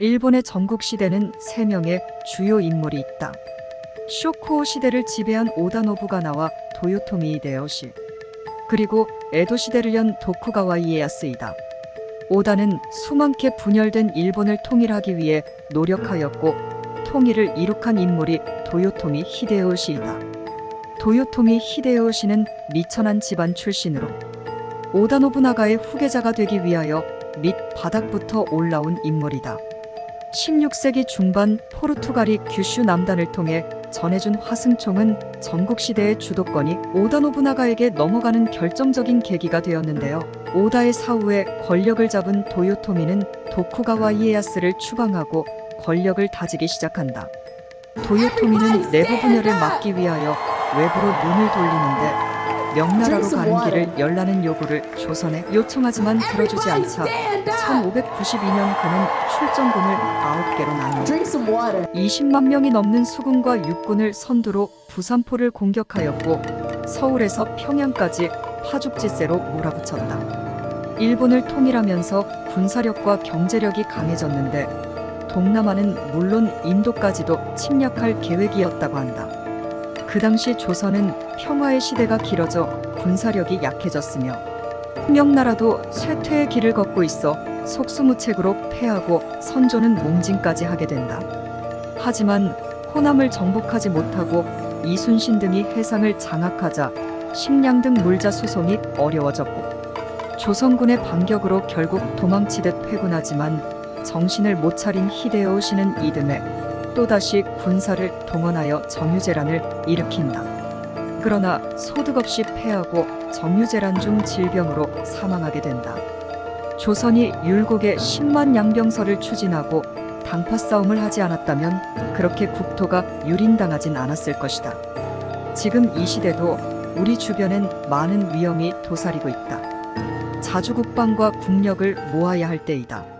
일본의 전국 시대는 세명의 주요 인물이 있다. 쇼코 시대를 지배한 오다노부가 나와 도요토미 히데요시 그리고 에도 시대를 연 도쿠가와 이에야스이다. 오다는 수많게 분열된 일본을 통일하기 위해 노력하였고 통일을 이룩한 인물이 도요토미 히데요시이다. 도요토미 히데요시는 미천한 집안 출신으로 오다 노부나가의 후계자가 되기 위하여 밑 바닥부터 올라온 인물이다. 16세기 중반 포르투갈이 규슈 남단을 통해 전해준 화승총은 전국시대의 주도권이 오다 노부나가에게 넘어가는 결정적인 계기가 되었는데요. 오다의 사후에 권력을 잡은 도요토미는 도쿠가와 이에야스를 추방하고 권력을 다지기 시작한다. 도요토미는 내부 분열을 막기 위하여 외부로 눈을 돌리는데 명나라로 가는 길을 열라는 요구를 조선에 요청하지만 들어주지 않자 1592년 그는 출정군을 9개로 나누어 Drink some water. 20만 명이 넘는 수군과 육군을 선두로 부산포를 공격하였고 서울에서 평양까지 파죽지세로 몰아붙였다. 일본을 통일하면서 군사력과 경제력이 강해졌는데 동남아는 물론 인도까지도 침략할 계획이었다고 한다. 그 당시 조선은 평화의 시대가 길어져 군사력이 약해졌으며 명나라도 쇠퇴의 길을 걷고 있어 속수무책으로 패하고 선조는 몽진까지 하게 된다. 하지만 호남을 정복하지 못하고 이순신 등이 해상을 장악하자 식량 등 물자 수송이 어려워졌고 조선군의 반격으로 결국 도망치듯 회군하지만 정신을 못 차린 히데요시는 이듬해 또다시 군사를 동원하여 정유재란을 일으킨다. 그러나 소득 없이 패하고 정유재란 중 질병으로 사망하게 된다. 조선이 율곡의 10만 양병설을 추진하고 당파 싸움을 하지 않았다면 그렇게 국토가 유린당하진 않았을 것이다. 지금 이 시대도 우리 주변엔 많은 위험이 도사리고 있다. 자주 국방과 국력을 모아야 할 때이다.